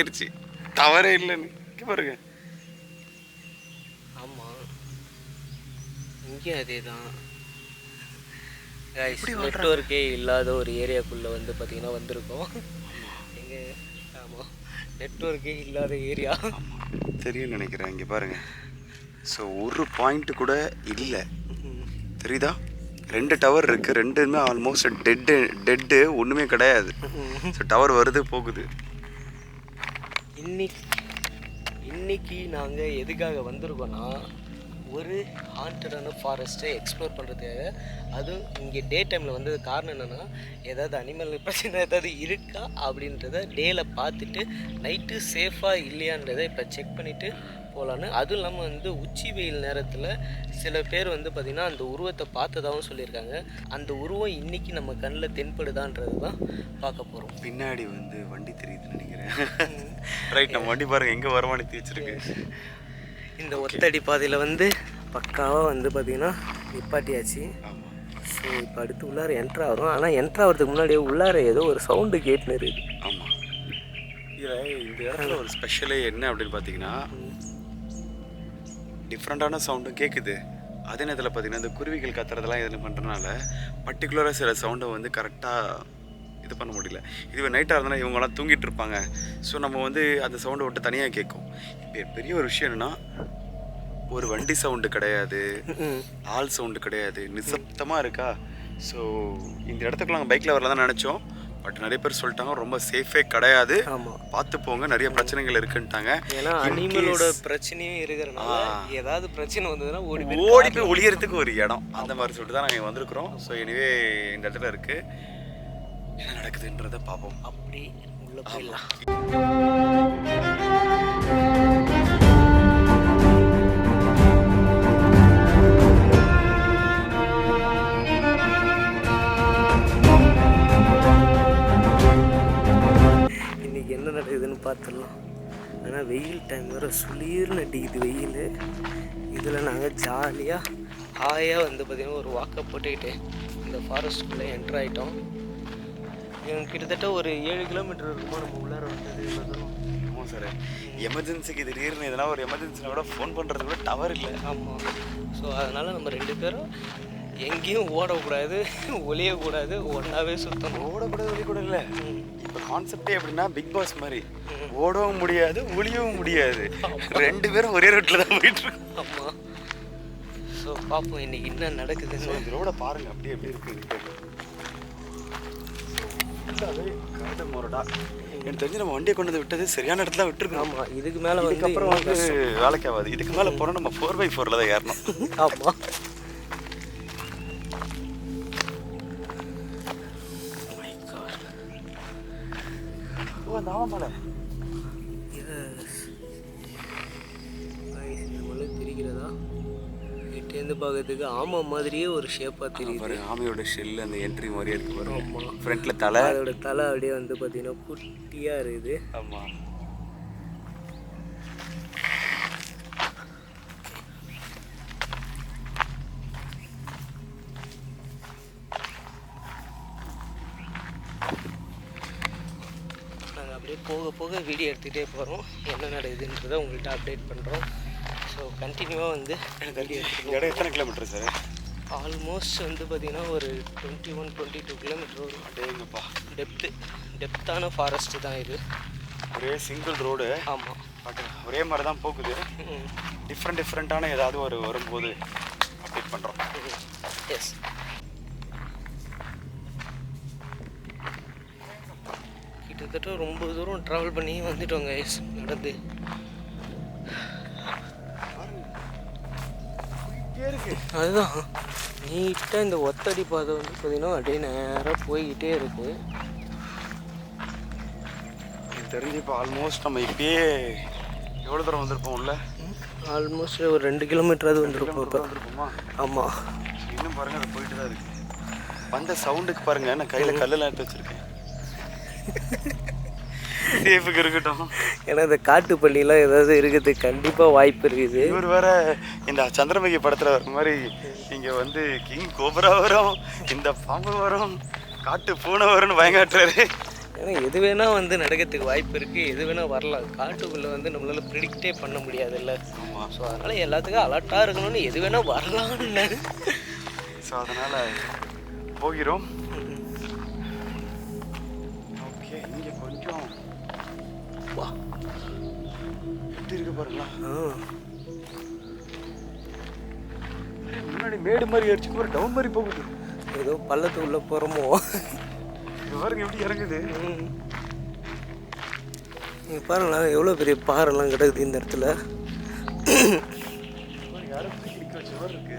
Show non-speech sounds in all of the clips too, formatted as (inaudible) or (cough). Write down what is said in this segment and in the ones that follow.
ஆயிருச்சு டவரே இல்லைன்னு. இங்க பாருங்க. ஆமாம் இங்கேயும் அதே தான்? நெட்ஒர்க்கே இல்லாத ஒரு ஏரியாக்குள்ளே வந்து பார்த்தீங்கன்னா வந்திருக்கோம். எங்கே ஆமாம் நெட்ஒர்க்கே இல்லாத ஏரியா. தெரியும் நினைக்கிறேன். இங்க பாருங்க. ஸோ ஒரு பாயிண்ட் கூட இல்லை. தெரியுதா? ரெண்டு டவர் இருக்கு. ரெண்டுமே ஆல்மோஸ்ட் டெட்டு டெட்டு ஒண்ணுமே கிடையாது. ஸோ டவர் வருது போகுது. இன்னைக்கு இன்னைக்கு நாங்கள் எதுக்காக வந்திருக்கோன்னா ஒரு ஹாண்டடான ஃபாரஸ்ட்டை எக்ஸ்ப்ளோர் பண்ணுறதுக்காக அதுவும் இங்கே டே டைமில் வந்தது காரணம் என்னென்னா ஏதாவது அனிமல் பிரச்சனை ஏதாவது இருக்கா அப்படின்றத டேயில் பார்த்துட்டு நைட்டு சேஃபாக இல்லையான்றதை இப்போ செக் பண்ணிவிட்டு போகலான்னு அதுவும் இல்லாமல் வந்து உச்சி வெயில் நேரத்தில் சில பேர் வந்து பார்த்திங்கன்னா அந்த உருவத்தை பார்த்ததாகவும் சொல்லியிருக்காங்க. அந்த உருவம் இன்னைக்கு நம்ம கண்ணில் தென்படுதான்றது தான் பார்க்க போகிறோம் பின்னாடி வந்து வண்டி தெரியுதுன்னு நினைக்கிறேன். ரைட் நம்ம வண்டி பாருங்க எங்க வரமானி வச்சிருக்கு இந்த ஒத்தடி பாதையில் வந்து பக்காவாக வந்து பார்த்திங்கன்னா நிப்பாட்டியாச்சு. ஸோ இப்போ அடுத்து உள்ளார என்ட்ரு ஆகிறோம் ஆனால் என்ட்ரு ஆகிறதுக்கு முன்னாடியே உள்ளார ஏதோ ஒரு சவுண்டு கேட்டுன்னு இருக்குது ஆமா. இதுல இந்த இடத்துல ஒரு ஸ்பெஷலே என்ன அப்படின்னு பார்த்தீங்கன்னா டிஃப்ரெண்ட்டான சவுண்டும் கேட்குது அதே நேரத்தில் பார்த்தீங்கன்னா இந்த குருவிகள் கத்துறதெல்லாம் இதில் பண்ணுறதுனால பர்டிகுலராக சில சவுண்டை வந்து கரெக்டாக இது பண்ண முடியல. இதுவே நைட்டாக இருந்தால் இவங்கெல்லாம் தூங்கிட்டு இருப்பாங்க. ஸோ நம்ம வந்து அந்த சவுண்டை விட்டு தனியாக கேட்கும். இப்போ பெரிய ஒரு விஷயம் என்னென்னா ஒரு வண்டி சவுண்டு கிடையாது. ஆள் சவுண்டு கிடையாது. நிசப்தமாக இருக்கா? ஸோ இந்த இடத்துக்குலாம் நாங்கள் பைக்கில் வரலாம் தான் நினச்சோம். பட் நிறைய பேர் சொல்லிட்டாங்க ரொம்ப சேஃபே கிடையாது. பார்த்து போங்க நிறைய பிரச்சனைகள் இருக்குன்ட்டாங்க. ஏன்னா அனிமலோட பிரச்சனையும் இருக்கிறனால. ஏதாவது பிரச்சனை வந்ததுன்னா ஓடி ஓடி போய் ஒளியறதுக்கு ஒரு இடம். அந்த மாதிரி சொல்லிட்டு தான் நாங்கள் வந்திருக்கிறோம். ஸோ எனிவே இந்த இடத்துல இருக்கு. என்ன நடக்குதுன்றதை பார்ப்போம். அப்படி உள்ளே போயிடலாம். என்ன நடக்குதுன்னு பார்த்துடலாம். ஆனால் வெயில் டைம் வேறு சுளீர்னு அடிக்குது வெயில். இதில் நாங்கள் ஜாலியாக ஹாயாக வந்து பார்த்திங்கன்னா ஒரு வாக்கை போட்டுக்கிட்டு இந்த ஃபாரஸ்ட்குள்ளே என்ட்ரு ஆகிட்டோம் கிட்டத்தட்ட ஒரு ஏழு கிலோமீட்டர் இருக்குமா நம்ம உள்ளார வந்தது இவ்வளோ தூரம்? ஆமாம் சார் எமர்ஜென்சிக்கு திடீர்னு எதனா ஒரு எமர்ஜென்சினா கூட ஃபோன் பண்ணுறது கூட டவர் இல்லை. ஆமாம் ஸோ அதனால் நம்ம ரெண்டு பேரும் எங்கேயும் ஓடக்கூடாது ஒளியக்கூடாது ஒன்றாவே சுற்றணும் ஓடக்கூடாது ஒளி கூட இல்லை இப்போ கான்செப்டே எப்படின்னா பிக் பாஸ் மாதிரி. ஓடவும் முடியாது ஒளியவும் முடியாது. ரெண்டு பேரும் ஒரே ரோட்டில் தான் போயிட்டு இருக்கோம் ஆமாம் ஸோ பார்ப்போம் இன்னைக்கு என்ன நடக்குதுன்னு. இந்த ரோட பாருங்க அப்படியே எப்படி இருக்கு கரடு முரடா. எனக்கு தெரிஞ்சு நம்ம வண்டியை கொண்டு வந்து விட்டது சரியான இடத்துல விட்டுருக்கோம். ஆமாம் இதுக்கு மேலே வந்து இதுக்கப்புறம் வந்து வேலைக்கு ஆகாது. இதுக்கு மேலே போனால் நம்ம ஃபோர் பை ஃபோரில் தான் ஏறணும். ஆமாம் ஆமாம். Guys, இந்த மலை தெரிகிறதா? கிட்டேருந்து பார்க்கறதுக்கு ஆமா மாதிரியே ஒரு ஷேப்பாக தெரியுது பாரு ஆமையோட ஷெல் அந்த என்ட்ரி மாதிரியே இருக்கு ஆமாம் ஃப்ரண்ட்ல தலை. அதோட தலை அப்படியே வந்து பார்த்தீங்கன்னா குட்டியாக இருக்குது. ஆமா. அப்படியே போக போக வீடியோ எடுத்துகிட்டே போகிறோம் என்ன நடக்குதுன்றதை உங்கள்கிட்ட அப்டேட் பண்ணுறோம் ஸோ கண்டினியூவாக வந்து வீடியோ இடம் எத்தனை கிலோமீட்டர் சார் ஆல்மோஸ்ட் வந்து பார்த்திங்கன்னா ஒரு twenty one twenty two kilometre வரும். அடேங்கப்பா. டெப்த்து டெப்த்தான ஃபாரஸ்ட்டு தான் இது. ஒரே சிங்கிள் ரோடு ஆமாம் பட் ஒரே மாதிரி தான் போகுது டிஃப்ரெண்ட் டிஃப்ரெண்ட்டான ஏதாவது ஒரு வரும்போது அப்டேட் பண்ணுறோம் எஸ் கிட்டத்தட்ட ரொம்ப தூரம் ட்ராவல் பண்ணி வந்துட்டோங்க எஸ் நடந்து. அதுதான். நீட்டாக இந்த ஒத்தடி பாதை வந்து பார்த்தீங்கன்னா அப்படியே நேராக போய்கிட்டே இருக்கு. தெரிஞ்சு இப்போ ஆல்மோஸ்ட் நம்ம இப்பயே எவ்வளோ தூரம் வந்திருப்போம்ல? ஆல்மோஸ்ட் ஒரு ரெண்டு கிலோமீட்டராவது வந்துருப்போம் இப்போ. வந்திருப்போமா? ஆமாம் இன்னும் பாருங்க அது போயிட்டு தான் இருக்கு. வந்த சவுண்டுக்கு பாருங்க நான் கையில் கல்லெல்லாம் எடுத்து வச்சிருக்கேன். சேஃபுக்கு இருக்கட்டும். ஏன்னா இந்த காட்டுப்பள்ளிலாம் ஏதாவது இருக்கிறதுக்கு கண்டிப்பாக வாய்ப்பு இருக்குது. இவர் வேற இந்த சந்திரமுகி படத்துல வர மாதிரி இங்க வந்து கிங் கோபரா வரும் இந்த பாம்பு வரும் காட்டு பூனை வரும்னு பயங்காட்டுறாரு. ஏன்னா எது வேணால் வந்து நடக்கிறதுக்கு வாய்ப்பு இருக்குது எது வேணால் வரலாம். காட்டுக்குள்ளே வந்து நம்மளால் ப்ரிடிக்டே பண்ண முடியாதுல்ல. ஆமாம் ஸோ அதனால் எல்லாத்துக்கும் அலர்ட்டாக இருக்கணும்னு எது வேணால் வரலாம்னு ஸோ அதனால் போகிறோம். இருக்கு பாருங்களா. முன்னாடி மேடு மாதிரி அடிச்சு போகிற டவுன் மாதிரி போகுது. ஏதோ பள்ளத்துக்குள்ளே போகிறோமோ இது பாருங்க எப்படி இறங்குது. நீங்கள் பாருங்களேன் எவ்வளோ பெரிய பாறைலாம் கிடக்குது இந்த இடத்துல. யாரும் இருக்கு.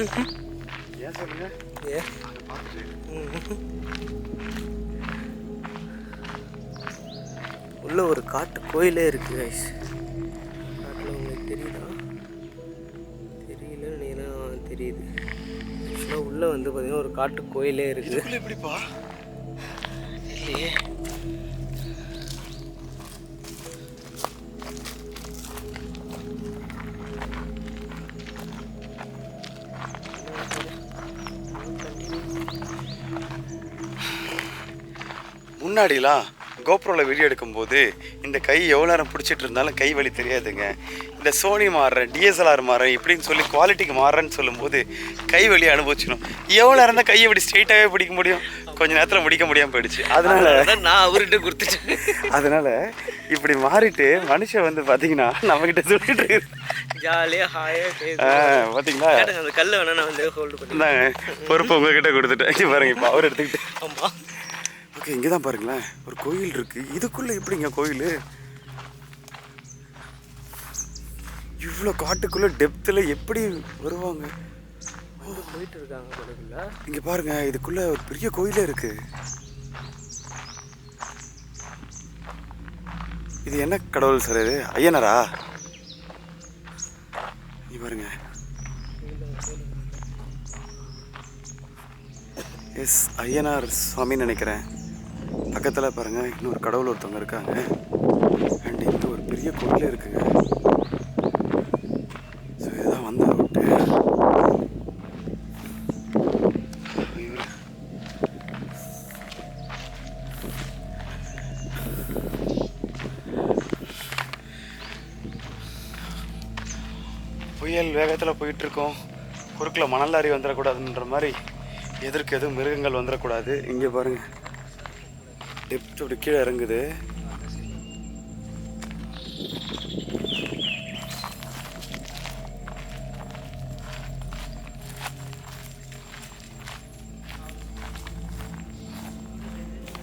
ஏன் சொல்லுங்க. ஏ உள்ள ஒரு காட்டு கோயிலே இருக்கு கைஸ் காட்டில் உங்களுக்கு தெரியுதா? தெரியல நீனா தெரியுது. ஆக்சுவலாக உள்ளே வந்து பார்த்தீங்கன்னா ஒரு காட்டு கோயிலே இருக்குது எப்படிப்பா? இல்லையே முன்னாடிலாம் கோப்ரோவில் வீடியோ எடுக்கும்போது இந்த கை எவ்வளோ நேரம் பிடிச்சிட்டு இருந்தாலும் கை வலி தெரியாதுங்க. இந்த சோனி மாறுறேன் டிஎஸ்எல்ஆர் மாறுறேன் இப்படின்னு சொல்லி குவாலிட்டிக்கு மாறுறேன்னு சொல்லும்போது கை வலி அனுபவிச்சிடும். எவ்வளோ நேரம் தான் கையை இப்படி ஸ்ட்ரெயிட்டாகவே பிடிக்க முடியும்? கொஞ்ச நேரத்தில் முடிக்க முடியாமல் போயிடுச்சு. அதனால அதான் நான் அவர்கிட்ட கொடுத்துட்டேன். அதனால இப்படி மாறிட்டு மனுஷன் வந்து பார்த்தீங்கன்னா நம்மக்கிட்ட சொல்லிட்டு. ஜாலியாக ஹாயாக பார்த்தீங்களா அந்த கல்லை வேணா நான் வந்து ஹோல்டு பொறுப்பு உங்ககிட்ட கொடுத்துட்டேன். பாருங்க இப்போ அவர் எடுத்துக்கிட்டு. ஆமாம் ஓகே இங்கே தான் பாருங்களேன். ஒரு கோயில் இருக்கு. இதுக்குள்ள எப்படிங்க கோயில்? இவ்வளோ காட்டுக்குள்ள டெப்த்தில் எப்படி வருவாங்க? போயிட்டு இருக்காங்க கொடுக்கல இங்க பாருங்க இதுக்குள்ள ஒரு பெரிய கோயிலே இருக்கு. இது என்ன கடவுள் சார் இது? ஐயனரா? இங்க பாருங்க. எஸ் ஐயனார் சுவாமின்னு நினைக்கிறேன். பக்கத்தில் பாருங்கள் இன்னொரு கடவுள் ஒருத்தவங்க இருக்காங்க. அண்ட் இங்கே ஒரு பெரிய கோயிலே இருக்குங்க. ஸோ இதுதான் வந்த ரூட்டு. புயல் வேகத்தில் போயிட்டுருக்கோம். குறுக்கில் மணல் லாரி வந்துடக்கூடாதுன்ற மாதிரி எதிர்க்கு எதுவும் மிருகங்கள் வந்துடக்கூடாது இங்கே பாருங்கள் டெப்த் அப்படி கீழே இறங்குது.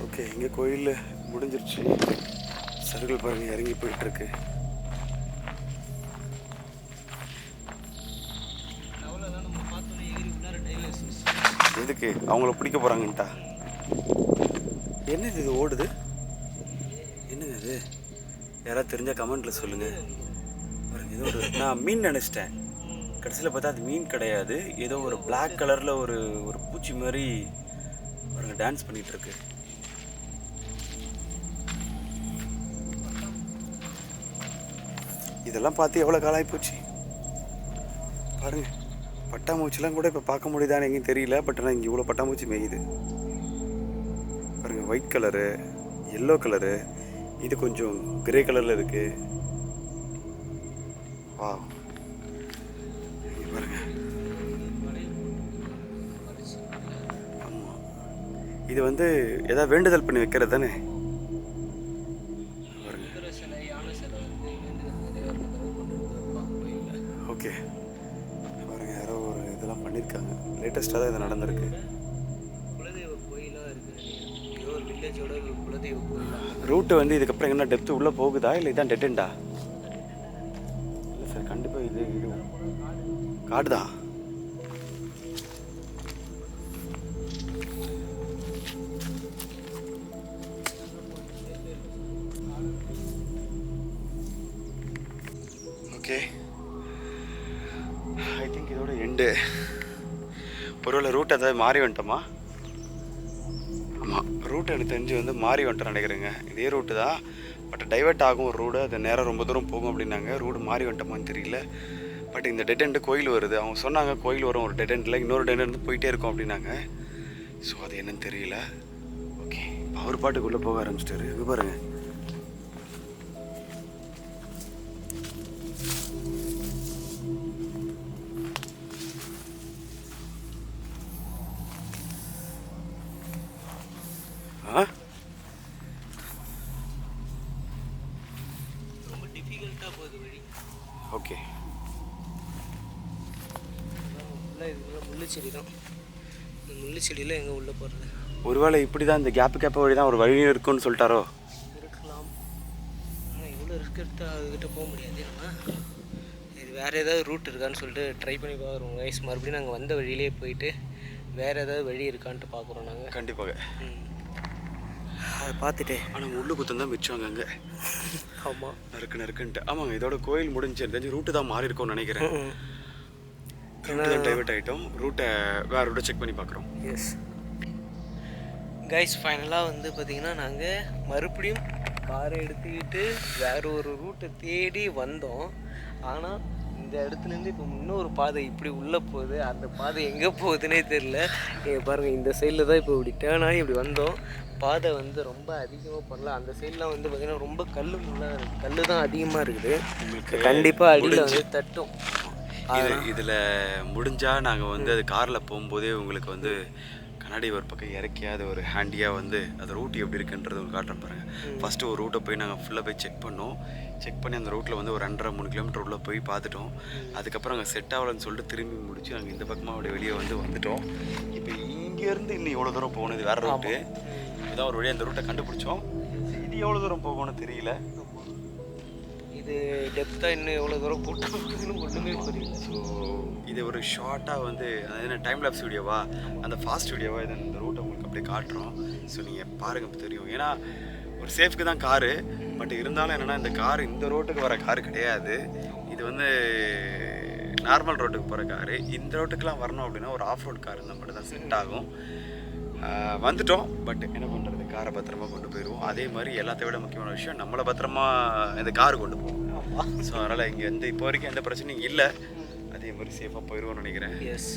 ஓகே இங்கே கோயில் முடிஞ்சிருச்சு. சருகல் பாருங்க இறங்கி போயிட்டு இருக்கு எதுக்கு? அவங்கள பிடிக்க போறாங்கன்ட்டா? என்னது இது ஓடுது? என்னங்க இது? யாராவது தெரிஞ்சால் கமெண்டில் சொல்லுங்கள் பாருங்க ஏதோ ஒரு நான் மீன் நினச்சிட்டேன். கடைசியில் பார்த்தா அது மீன் கிடையாது. ஏதோ ஒரு பிளாக் கலரில் ஒரு ஒரு பூச்சி மாதிரி பாருங்க டான்ஸ் பண்ணிகிட்ருக்கு இதெல்லாம் பார்த்து எவ்வளோ காலம் ஆகிப்போச்சு பாருங்க பட்டாம்பூச்சிலாம் கூட இப்போ பார்க்க முடியுதான்னு எங்கேயும் தெரியல. பட் ஆனால் இங்கே இவ்வளோ பட்டாம்பூச்சி மேயுது. ஒயிட் கலரு எல்லோ கலரு இது கொஞ்சம் கிரே கலரில் இருக்குது வா பாருங்க. ஆமாம் இது வந்து ஏதாவது வேண்டுதல் பண்ணி வைக்கிறது தானே? ஓகே பாருங்க. யாரோ ஒரு இதெல்லாம் பண்ணியிருக்காங்க லேட்டஸ்ட்டாக தான் இது நடந்திருக்கு. கோயிலாக வந்து இதுக்கப்புறம் என்ன டெப்த்து உள்ளே போகுதா? இல்லை இதான் டெட்டெண்டா இல்லை சார் கண்டிப்பாக இது இது காடு தான் ஓகே ஐ திங்க் இதோட எண்டு ஒருவேளை ரூட் ஏதாவது மாறி வந்துட்டோமா? ஆமாம் ரூட் எனக்கு தெரிஞ்சு வந்து மாறி வந்துட்டு நினைக்கிறேங்க. இதே ரூட்டு தான். பட் டைவர்ட் ஆகும் ஒரு ரோடு அது நேரம் ரொம்ப தூரம் போகும் அப்படின்னாங்க. ரூடு மாறி வந்துட்டோமான்னு தெரியல. பட் இந்த டெட் எண்டு கோயில் வருது. அவங்க சொன்னாங்க கோயில் வரும் ஒரு டெட் எண்டில் இன்னொரு டெட் எண்டு போயிட்டே இருக்கும் அப்படின்னாங்க. ஸோ அது என்னன்னு தெரியல. ஓகே அவர் பாட்டுக்குள்ளே போக ஆரம்பிச்சிட்டாரு. இது பாருங்கள் டிஃபிகல்ட்டாக போகுது வழி. ஓகே. ஃபுல்லாக இதுக்குள்ள முள்ளு செடி தான். இந்த முள்ளு செடியில் எங்கே உள்ளே போகிறது ஒருவேளை இப்படி தான் இந்த கேப்பு கேப்ப வழி தான் ஒரு வழி இருக்குன்னு சொல்லிட்டாரோ? இருக்கலாம். ஆனால் இவ்வளோ ரிஸ்க் எடுத்து அதுக்கிட்ட போக முடியாது நம்ம. இது வேறு ஏதாவது ரூட் இருக்கான்னு சொல்லிட்டு ட்ரை பண்ணி பார்க்குறோம் வயசு மறுபடியும் நாங்கள் வந்த வழியிலே போயிட்டு வேறு ஏதாவது வழி இருக்கான்ட்டு பார்க்குறோம் நாங்கள் கண்டிப்பாக. அதை பார்த்துட்டு. ஆனால் முள்ளு குத்தம் தான் மிச்சம் அங்கே ஆமாம் நறுக்கு நறுக்குன்ட்டு. ஆமாங்க இதோட கோயில் முடிஞ்சு தெரிஞ்சு ரூட்டு தான் மாறி இருக்கும்னு நினைக்கிறேன் ரூட்டு தான் டைவர்ட் ஆகிட்டோம் ரூட்டை வேற ரூட்டை செக் பண்ணி பார்க்குறோம். எஸ் கைஸ் ஃபைனலாக வந்து பார்த்திங்கன்னா நாங்கள் மறுபடியும் காரை எடுத்துக்கிட்டு வேற ஒரு ரூட்டை தேடி வந்தோம். ஆனால் இந்த இடத்துலேருந்து இப்போ இன்னொரு பாதை இப்படி உள்ளே போகுது அந்த பாதை எங்கே போகுதுன்னே தெரில இங்கே பாருங்கள் இந்த சைடில் தான் இப்போ இப்படி டேர்ன் ஆகி இப்படி வந்தோம். பாதை வந்து ரொம்ப அதிகமாக பண்ணல. அந்த சைட்லாம் வந்து பார்த்திங்கன்னா ரொம்ப கல் முள்ளாக இருக்குது கல் தான் அதிகமாக இருக்குது. உங்களுக்கு கண்டிப்பாக அடியில் வந்து தட்டும். இது இதில் முடிஞ்சால் நாங்கள் வந்து அது காரில் போகும்போதே உங்களுக்கு வந்து கண்ணாடி ஒரு பக்கம் இறக்கியாவது ஒரு ஹேண்டியாக வந்து அது ரூட் எப்படி இருக்குன்றது ஒரு காட்டுறேன் பாருங்கள் ஃபஸ்ட்டு ஒரு ரூட்டை போய் நாங்கள் ஃபுல்லாக போய் செக் பண்ணோம். செக் பண்ணி அந்த ரூட்டில் வந்து ஒரு ரெண்டரை மூணு கிலோமீட்டர் உள்ள போய் பார்த்துட்டோம். அதுக்கப்புறம் அங்கே செட் ஆகலைன்னு சொல்லிட்டு திரும்பி முடிச்சு நாங்கள் இந்த பக்கமாக அப்படியே வெளியே வந்து வந்துட்டோம். இப்போ இங்கேருந்து இன்னும் எவ்வளோ தூரம் போகணும்? இது வேறு ரூட்டு இதான் ஒரு வழியாக அந்த ரூட்டை கண்டுபிடிச்சோம். இது எவ்வளோ தூரம் போகணும்னு தெரியல. இது டெப்த்தாக இன்னும் எவ்வளோ தூரம் போட்டு ஒன்றுமே புரியல. ஸோ இது ஒரு ஷார்ட்டாக வந்து அது என்ன டைம் லேப்ஸ் வீடியோவா அந்த ஃபாஸ்ட் வீடியோவா இது இந்த ரூட்டை உங்களுக்கு அப்படியே காட்டுறோம். ஸோ நீங்கள் பாருங்க இப்ப தெரியும். ஏன்னா ஒரு சேஃப்க்கு தான் காரு. பட் இருந்தாலும் என்னென்னா இந்த கார் இந்த ரோட்டுக்கு வர காரு கிடையாது. இது வந்து நார்மல் ரோட்டுக்கு போகிற காரு. இந்த ரோட்டுக்கெலாம் வரணும் அப்படின்னா ஒரு ஆஃப் ரோட் கார் இருந்தால் மட்டும் தான் செட் ஆகும். வந்துட்டோம். பட் என்ன பண்ணுறது காரை பத்திரமா கொண்டு போயிடுவோம் அதே மாதிரி எல்லாத்த விட முக்கியமான விஷயம் நம்மளை பத்திரமா இந்த கார் கொண்டு போவோம் ஸோ அதனால் இங்கே எந்த இப்போ வரைக்கும் எந்த பிரச்சனையும் இல்லை. அதே மாதிரி சேஃபாக போயிடுவோம்னு நினைக்கிறேன். எஸ்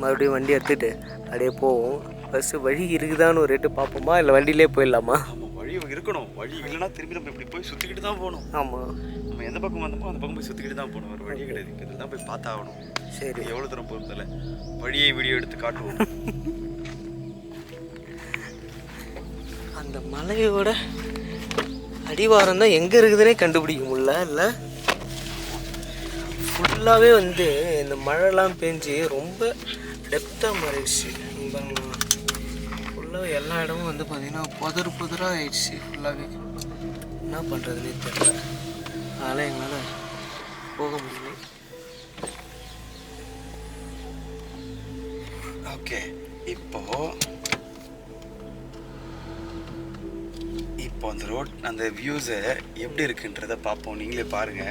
மறுபடியும் வண்டி எடுத்துகிட்டு அப்படியே போவோம். ஃபஸ்ட்டு வழி இருக்குதான்னு ஒரு ரேட்டு பார்ப்போமா? இல்லை வண்டியிலே போயிடலாமா? வழி இருக்கணும். வழி இல்லைன்னா திரும்பி நம்ம இப்படி போய் சுற்றிக்கிட்டு தான் போகணும். ஆமாம் நம்ம எந்த பக்கம் வந்தோமோ அந்த பக்கம் போய் சுற்றிக்கிட்டு தான் போகணும். ஒரு வழியே கிடையாது. இப்போ தான் போய் பார்த்தாகணும் சரி. எவ்வளோ தூரம் போகிறதில்ல வழியை வீடியோ எடுத்து காட்டுவோம். (laughs) அந்த மலையோட அடிவாரம் தான் எங்கே இருக்குதுன்னே கண்டுபிடிக்க முடியல இல்லை? ஃபுல்லாகவே வந்து இந்த மழைலாம் பெஞ்சு ரொம்ப டெப்த்தாக மாறிடுச்சு. ஃபுல்லாக எல்லா இடமும் வந்து பார்த்திங்கன்னா புதர் புதராக ஆயிடுச்சு ஃபுல்லாகவே என்ன பண்ணுறதுனே தெரியல. அதனால் எங்களால் போக முடியல. ஓகே இப்போது இப்போ அந்த ரோட் அந்த வியூஸை எப்படி இருக்குன்றத பார்ப்போம். நீங்களே பாருங்க.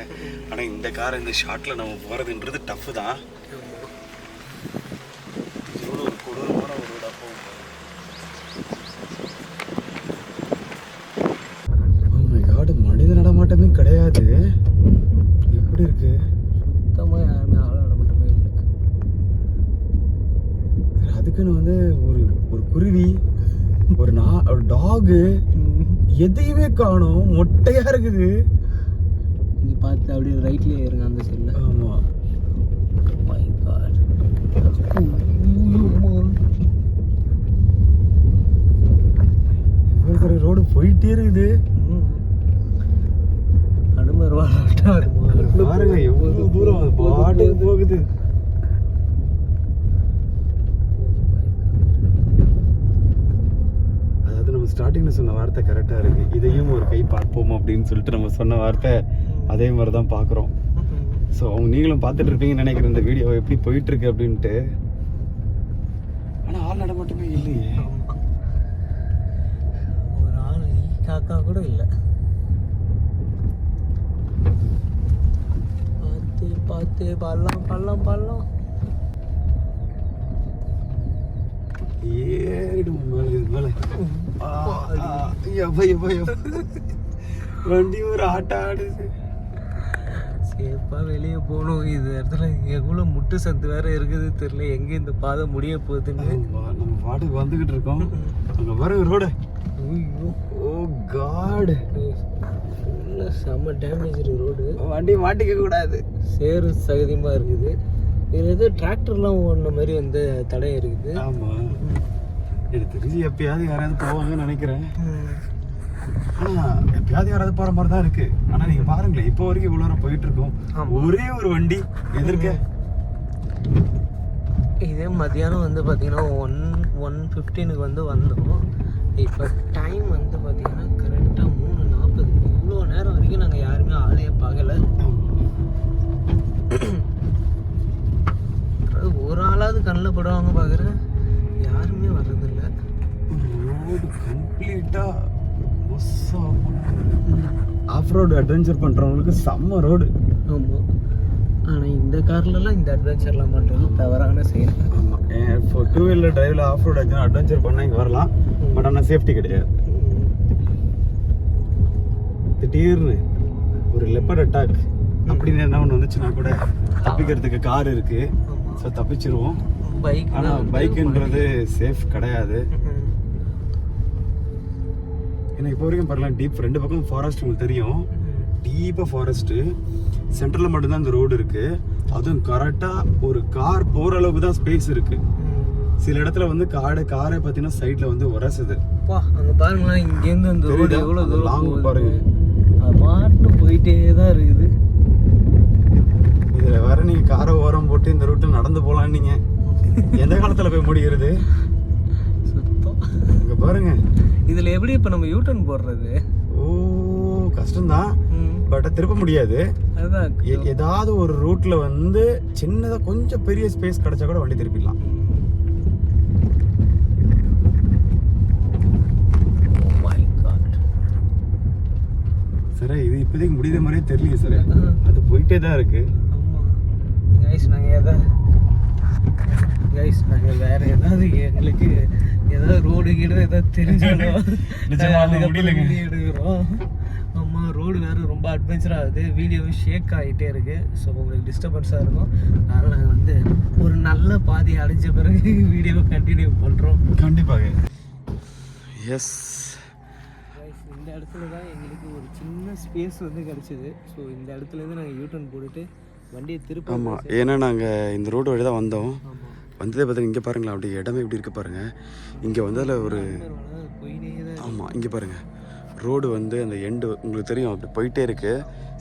ஆனால் இந்த கார் இந்த ஷார்ட்டில் நம்ம போகிறதுன்றது டஃப்பு தான். எவ்வளோ ஒரு கொடூரமான ஒரு ரோடாக போகும் காடு மனித நடமாட்டமே கிடையாது. எப்படி இருக்கு? சுத்தமாக யாருமே ஆளாட மட்டுமே இல்லை. அதுக்குன்னு வந்து ஒரு ஒரு குருவி ஒரு நா ஒரு டாகு எதையுமே காணும். மொட்டையா இருக்குது. இங்கே பார்த்து அப்படியே ரைட்லேயே இருங்க அந்த சைடில் ஆமா. மை காட் இவ்வளோ ரோடு போயிட்டே இருக்குது. பாருங்க எவ்வளவு தூரம் பாட்டுக்கு போகுது. ஸ்டார்டிங்கில் சொன்ன வார்த்தை கரெக்டாக இருக்குது இதையும் ஒரு கை பார்ப்போம் அப்படின்னு சொல்லிட்டு நம்ம சொன்ன வார்த்தை அதே மாதிரி தான் பார்க்குறோம். ஸோ அவங்க நீங்களும் பார்த்துட்டு இருப்பீங்கன்னு நினைக்கிறேன். இந்த வீடியோ எப்படி போயிட்டுருக்கு அப்படின்ட்டு. ஆனால் ஆள் நடமாட்டமே இல்லையே. ஒரு ஆள் காக்கா கூட இல்லை. பார்த்து பார்த்து பள்ளம் பள்ளம் பள்ளம். ஏறிடும் மேலே இது மேலே வண்டி ஒரு ஆட்டம் ஆடுது சேஃபாக வெளியே போகணும் இது இடத்துல எவ்வளோ முட்டு சத்து வேற இருக்குது தெரியல எங்கே இந்த பாதை முடிய போகுதுன்னு நம்ம பாட்டுக்கு வந்துகிட்டு இருக்கோம் அங்க பாருங்க ரோடு ஓ காட் செம்ம டேமேஜ் ரோடு வண்டி மாட்டிக்க கூடாது. சேறு சகதியமாக இருக்குது. இதில் ஏதோ டிராக்டர்லாம் ஓடின மாதிரி வந்து தடை இருக்குது. ஆமா. எனக்கு தெரிஞ்சு எப்பயாவது யாராவது போவாங்கன்னு நினைக்கிறேன். ஆனா எப்பயாவது யாராவது போற மாதிரி தான் இருக்கு. ஆனா நீங்க பாருங்களேன் இப்போ வரைக்கும் இவ்வளவு நேரம் போயிட்டு இருக்கோம். ஒரே ஒரு வண்டி எதிர்க்க. இதே மத்தியானம் வந்து பார்த்தீங்கன்னா ஒன் ஒன் ஃபிஃப்டீனுக்கு வந்து வந்தோம். இப்போ டைம் வந்து பார்த்தீங்கன்னா கரெக்டாக மூணு நாற்பது. இவ்வளோ நேரம் வரைக்கும் நாங்கள் யாருமே ஆளையே பார்க்கல. ஒரு ஆளாவது கண்ணில் படுவாங்க பார்க்குறேன் யாருமே வர்றதில்ல. ரோடு கம்ப்ளீட்டா ஆஃப் ரோடு அட்வென்ச்சர் பண்றவங்களுக்கு செம்ம ரோடு ஆமாம் ஆனால் இந்த கார்லலாம் இந்த அட்வென்ச்சர்லாம் பண்ணுறது தவறான செயல். ஆமா. இப்போ டூ வீலர் டிரைவ்ல ஆஃப் ரோடு அட்வென்ச்சர் பண்ணா இங்க வரலாம். பட் ஆனா சேஃப்டி கிடையாது. திடீர்னு ஒரு லெப்பர் அட்டாக் அப்படின்னு என்ன ஒன்று வந்துச்சுன்னா கூட தப்பிக்கிறதுக்கு கார் இருக்கு. ஸோ தப்பிச்சிருவோம். பைக் ஆனால் பைக்குன்றது சேஃப் கிடையாது. ஏன்னா இப்போ வரைக்கும் பாருலாம் டீப் ரெண்டு பக்கம் ஃபாரஸ்ட் உங்களுக்கு தெரியும். டீப்பாக ஃபாரஸ்ட்டு சென்டரில் மட்டும்தான் இந்த ரோடு இருக்கு. அதுவும் கரெக்டாக ஒரு கார் போகிற அளவுக்கு தான் ஸ்பேஸ் இருக்கு. சில இடத்துல வந்து காடு காரை பார்த்தீங்கன்னா சைடில் வந்து உரசுது. அங்க பாருங்களேன் இங்கேருந்து அந்த ரோடு? எவ்வளோ போகுது. பாருங்க. பாட்டு போயிட்டே தான் இருக்குது. இதில் வேற நீங்கள் காரை ஓரம் போட்டு இந்த ரூட்டில் நடந்து போகலாம் நீங்க. எந்த காலத்தில் போய் முடிகிறது சுத்தம். இங்கே பாருங்க. இதுல எப்படி இப்ப நம்ம யூட்டர்ன் போடுறது? ஓ கஷ்டம்தான். பட் திருப்ப முடியாது. அதுதான். ஏதாவது ஒரு ரூட்ல வந்து சின்னதா கொஞ்சம் பெரிய ஸ்பேஸ் கிடைச்சா கூட வண்டி திருப்பிடலாம். காட் சரி இது இப்போதைக்கு முடியுற மாதிரியே தெரியலையே சார். அது போயிட்டே தான் இருக்கு. ஆமா கைஸ் நாங்க எதா கைஸ் நாங்க வேற ஏதாவது எங்களுக்கு ஏதாவது ரோடு கீடு ஏதாவது தெரிஞ்சாலும் (laughs) எடுக்கிறோம். ஆமா ரோடு வேற ரொம்ப அட்வென்ச்சர் ஆகுது. வீடியோவும் ஷேக் ஆகிட்டே இருக்கு. ஸோ உங்களுக்கு டிஸ்டர்பன்ஸாக இருக்கும். அதனால் நாங்கள் வந்து ஒரு நல்ல பாதி அடைஞ்ச பிறகு வீடியோவை கண்டினியூ பண்ணுறோம் கண்டிப்பாக. எஸ் இந்த இடத்துல தான் எங்களுக்கு ஒரு சின்ன ஸ்பேஸ் வந்து கிடச்சிது. ஸோ இந்த இடத்துலேருந்து நாங்கள் யூட்டர்ன் போட்டுட்டு வண்டியை திருப்ப ஆமாம் ஏன்னா நாங்கள் இந்த ரோடு வழி தான் வந்தோம். வந்ததே பார்த்தீங்க இங்கே பாருங்களேன் அப்படியே இடமே எப்படி இருக்கு பாருங்க. இங்கே வந்ததில் ஒரு போயிட்டே தான் ஆமாம் இங்கே பாருங்க. ரோடு வந்து அந்த எண்டு உங்களுக்கு தெரியும் அப்படி போயிட்டே இருக்கு.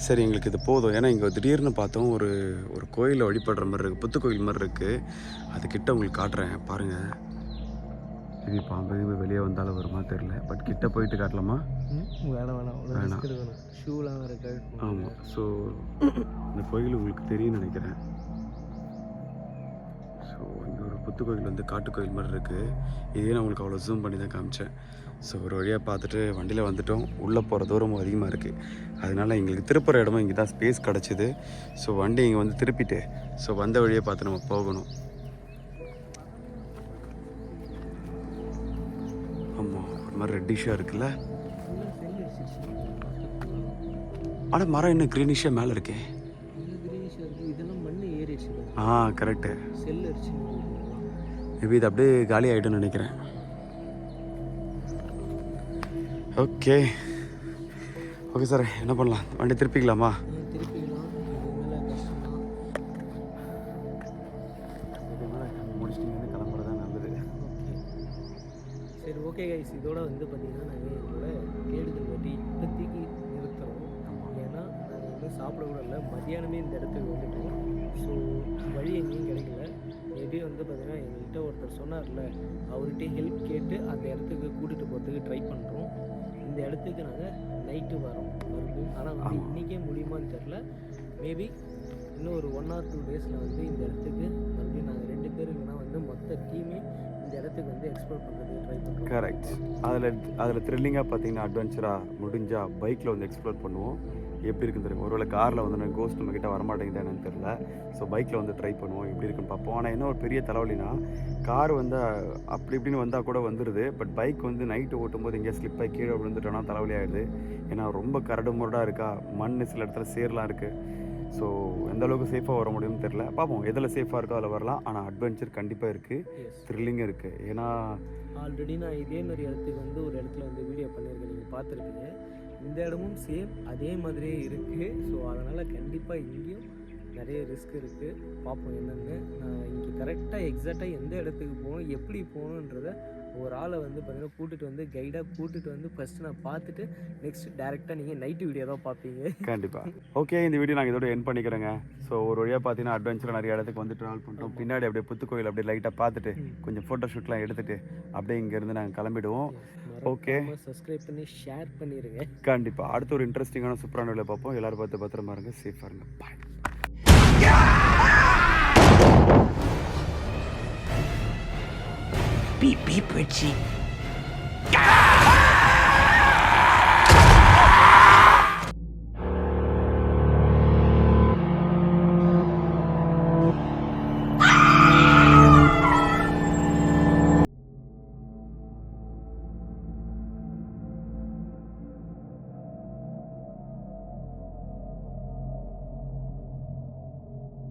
சரி எங்களுக்கு இது போதும். ஏன்னா இங்கே திடீர்னு பார்த்தோம் ஒரு ஒரு கோயிலில் வழிபடுற மாதிரி இருக்குது புத்து கோயில் மாதிரி இருக்குது அது கிட்ட உங்களுக்கு காட்டுறேன் பாருங்க. இது பாம்பு கீம்பு வெளியே வந்தாலும் வருமா தெரியல. பட் கிட்ட போயிட்டு காட்டலாமா? வேணாம் வேணாம். வேணாம். ஷூலாம் வேறு ஆமாம் ஸோ இந்த கோயில் உங்களுக்கு தெரியும்னு நினைக்கிறேன். ஸோ இங்கே ஒரு புத்து கோயில் வந்து காட்டு கோயில் மாதிரி இருக்குது இதே நான் உங்களுக்கு அவ்வளோ ஜூம் பண்ணி தான் காமிச்சேன். ஸோ ஒரு வழியாக பார்த்துட்டு வண்டியில் வந்துட்டோம். உள்ளே போகிற தூரமும் அதிகமாக இருக்குது அதனால எங்களுக்கு திருப்புற இடமும் இங்கே தான் ஸ்பேஸ் கிடச்சிது. ஸோ வண்டி இங்கே வந்து திருப்பிட்டு. ஸோ வந்த வழியை பார்த்து நம்ம போகணும். ஆமாம் ஒரு மாதிரி ரெட்டிஷாக இருக்குல்ல? ஆனால் மரம் இன்னும் க்ரீனிஷாக மேலே இருக்கே. ஆ கரெக்டு மேபி இது அப்படியே காலி ஆகிடும்னு நினைக்கிறேன். ஓகே ஓகே சார் என்ன பண்ணலாம்? வண்டி திருப்பிக்கலாமா? மதியானமே இந்த இடத்துக்கு வந்துட்டோம் ஸோ வழி எங்கேயும் கிடைக்கல. மேபி வந்து பார்த்தீங்கன்னா எங்கள்கிட்ட ஒருத்தர் சொன்னார்ல அவர்கிட்ட ஹெல்ப் கேட்டு அந்த இடத்துக்கு கூட்டிகிட்டு போகிறதுக்கு ட்ரை பண்ணுறோம் இந்த இடத்துக்கு நாங்கள் நைட்டு வரோம் மறுபடியும். ஆனால் வந்து. இன்றைக்கே முடியுமான்னு தெரில மேபி இன்னும் ஒரு ஒன் ஆர் டூ டேஸில் வந்து இந்த இடத்துக்கு மறுபடியும் நாங்கள் ரெண்டு பேர் இல்லைனா வந்து மொத்த டீமே இந்த இடத்துக்கு வந்து எக்ஸ்ப்ளோர் பண்ணுறதுக்கு ட்ரை பண்ணுறோம் கரெக்ட் அதில் அதில் த்ரில்லிங்காக பார்த்தீங்கன்னா அட்வென்ச்சராக முடிஞ்சால் பைக்கில் வந்து எக்ஸ்ப்ளோர் பண்ணுவோம். எப்படி இருக்குன்னு தெரியும்? ஒருவேளை காரில் வந்து நான் கோஸ்ட் நம்ம கிட்ட வரமாட்டேங்குதான்னு தெரியல. ஸோ பைக்கில் வந்து ட்ரை பண்ணுவோம் எப்படி இருக்குன்னு பார்ப்போம். ஆனால் என்ன ஒரு பெரிய தலைவலினா கார் வந்து அப்படி இப்படின்னு வந்தால் கூட வந்துடுது பட் பைக் வந்து நைட்டு ஓட்டும்போது எங்கேயா ஸ்லிப் ஆகி கீழே விழுந்துட்டோன்னா தலைவலி ஆகிடுது ஏன்னா ரொம்ப கரடு முரடாக இருக்கா? மண் சில இடத்துல சேர்லாம் இருக்குது ஸோ எந்த அளவுக்கு சேஃபாக வர முடியும்னு தெரில பார்ப்போம் எதில் சேஃபாக இருக்கோ அதில் வரலாம். ஆனால் அட்வென்ச்சர் கண்டிப்பாக இருக்குது எஸ் த்ரில்லிங்கும் இருக்குது ஏன்னா ஆல்ரெடி நான் இதே மாதிரி இடத்துக்கு வந்து ஒரு இடத்துல வந்து வீடியோ பண்ணியிருக்கேன். நீங்கள் பார்த்துருப்பீங்க. இந்த இடமும் சேம் அதே மாதிரியே இருக்குது ஸோ அதனால் கண்டிப்பாக இங்கேயும் நிறைய ரிஸ்க் இருக்குது பார்ப்போம் என்னென்னு. நான் இங்கே கரெக்டாக எக்ஸாக்டாக எந்த இடத்துக்கு போகணும் எப்படி போகணுன்றத ஒரு ஆளை வந்து பார்த்தீங்கன்னா கூட்டிகிட்டு வந்து கைடாக கூட்டிகிட்டு வந்து ஃபஸ்ட்டு நான் பார்த்துட்டு நெக்ஸ்ட் டேரெக்டாக நீங்கள் நைட்டு வீடியோ தான் பார்ப்பீங்க. கண்டிப்பாக ஓகே இந்த வீடியோ நாங்கள் இதோட என் பண்ணிக்கிறேங்க. ஸோ ஒரு வழியாக பார்த்தீங்கன்னா அட்வென்ச்சர் நிறைய இடத்துக்கு வந்து ட்ராவல் பண்ணிட்டோம் பின்னாடி அப்படியே புத்துக்கோயில் அப்படியே லைட்டாக பார்த்துட்டு கொஞ்சம் ஃபோட்டோ ஷூட்லாம் எடுத்துட்டு அப்படியே இங்கேருந்து நாங்கள் கிளம்பிடுவோம். Okay. சப்ஸ்கிரைப் பண்ணி ஷேர் பண்ணிடுங்க கண்டிப்பாக அடுத்த ஒரு இன்ட்ரெஸ்டிங்கான சூப்பரான வேலை பார்ப்போம். எல்லாரும் பார்த்து பத்திரமா இருங்க. சேஃபாக இருங்க. பாய்.